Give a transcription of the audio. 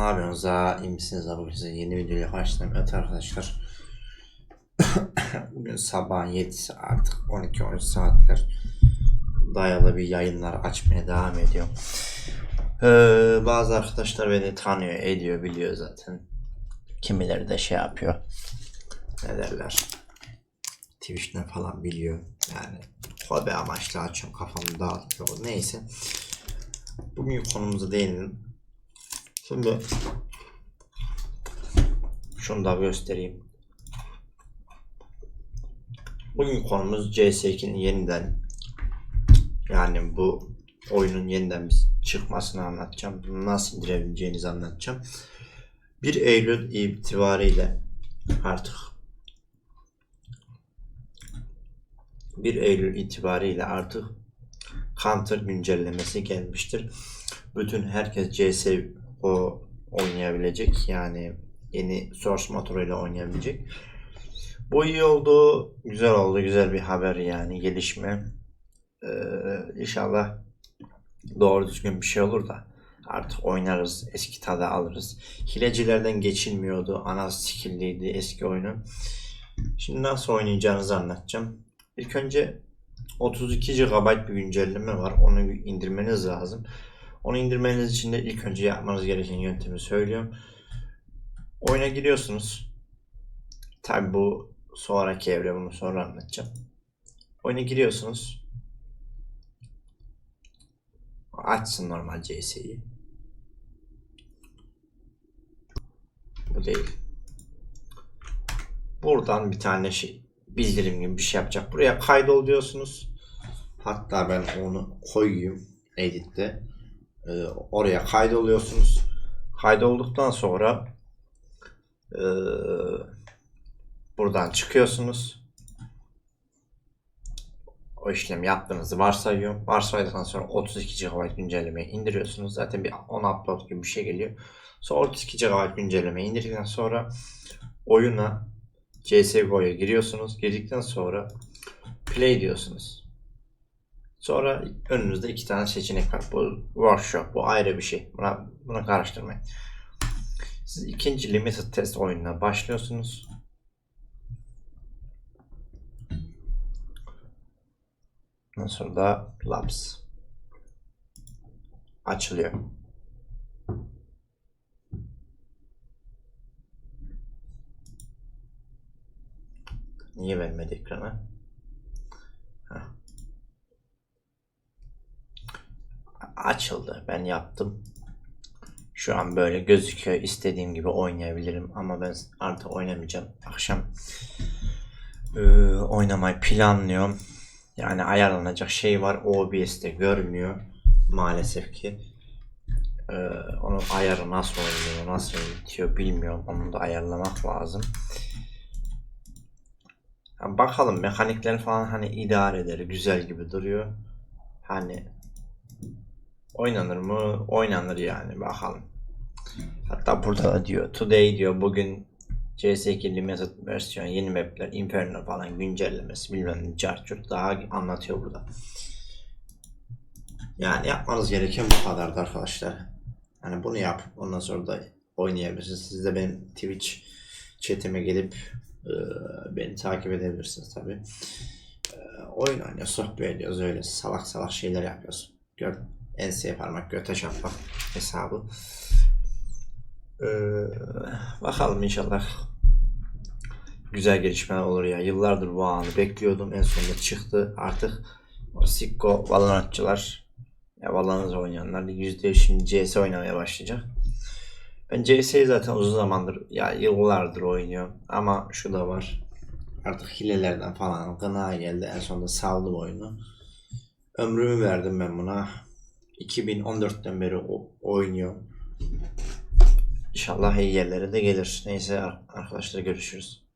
ne yapıyorsunuz ha? İyi misiniz? Bugün size yeni videoya karşılayayım. Evet arkadaşlar. Bugün sabah 7 artık 12-13 saatler dayalı bir yayınlar açmaya devam ediyor. Ee, bazı arkadaşlar beni tanıyor, ediyor, biliyor zaten. Kimileri de şey yapıyor. Ne derler? Twitch'ten falan biliyor. Yani hobi amaçlı açıyorum kafamı dağıtıyor. Neyse. Bugün konumuza değinelim. Şimdi şunu da göstereyim. Bugün konumuz CS2'nin yeniden yani bu oyunun yeniden bir çıkmasını anlatacağım. Nasıl indirebileceğinizi anlatacağım. 1 Eylül itibariyle artık 1 Eylül itibariyle artık Counter güncellemesi gelmiştir. Bütün herkes CSGO oynayabilecek. Yani yeni source motoruyla oynayabilecek. Bu iyi oldu. Güzel oldu. Güzel bir haber yani. Gelişme. Ee, inşallah doğru düzgün bir şey olur da artık oynarız. Eski tadı alırız. Hilecilerden geçilmiyordu. Ana skill'liydi eski oyunu. Şimdi nasıl oynayacağınızı anlatacağım. İlk önce 32 GB bir güncelleme var. Onu indirmeniz lazım. Onu indirmeniz için de ilk önce yapmanız gereken yöntemi söylüyorum. Oyuna giriyorsunuz. Tabi bu sonraki evre bunu sonra anlatacağım. Oyuna giriyorsunuz. Açsın normal CS'yi. Bu değil. Buradan bir tane şey bildirim gibi bir şey yapacak. Buraya kaydol diyorsunuz. Hatta ben onu koyayım editte. Ee, oraya kaydoluyorsunuz. Kaydolduktan sonra ee, buradan çıkıyorsunuz. O işlem yaptığınızı varsayıyorum. Varsaydıktan sonra 32 GB güncellemeyi indiriyorsunuz. Zaten bir 10 upload gibi bir şey geliyor. Sonra 32 GB güncellemeyi indirdikten sonra oyuna CSGO'ya giriyorsunuz. Girdikten sonra play diyorsunuz. Sonra önünüzde iki tane seçenek var. Bu workshop, bu ayrı bir şey. Buna, buna karıştırmayın. Siz ikinci limited test oyununa başlıyorsunuz. Ondan sonra da labs açılıyor. Niye vermedi ekrana? Açıldı. Ben yaptım. Şu an böyle gözüküyor. İstediğim gibi oynayabilirim ama ben artık oynamayacağım. Akşam e, oynamayı planlıyorum. Yani ayarlanacak şey var. OBS'te görmüyor maalesef ki. E, onun ayarı nasıl oynuyor, nasıl bitiyor bilmiyorum. Onu da ayarlamak lazım. Yani bakalım mekanikler falan hani idare eder. Güzel gibi duruyor. Hani oynanır mı? Oynanır yani bakalım. Hatta burada da diyor today diyor bugün CS2 Limited versiyon yeni mapler Inferno falan güncellemesi bilmem ne daha anlatıyor burada. Yani yapmanız gereken bu kadardı arkadaşlar. Hani bunu yap ondan sonra da oynayabilirsiniz. Siz de benim Twitch chatime gelip e, beni takip edebilirsiniz tabi. E, oyun oynuyor, sohbet ediyoruz öyle salak salak şeyler yapıyoruz. Gör, enseye parmak göte çarpmak hesabı. Ee, bakalım inşallah güzel gelişmeler olur ya. Yıllardır bu anı bekliyordum. En sonunda çıktı. Artık Sikko Valorantçılar ya Valorant oynayanlar %100 şimdi CS oynamaya başlayacak. Ben CS'yi zaten uzun zamandır ya yıllardır oynuyorum. Ama şu da var. Artık hilelerden falan gına geldi. En sonunda saldım oyunu. Ömrümü verdim ben buna. 2014'ten beri o- oynuyorum. İnşallah iyi yerlere de gelir. Neyse arkadaşlar görüşürüz.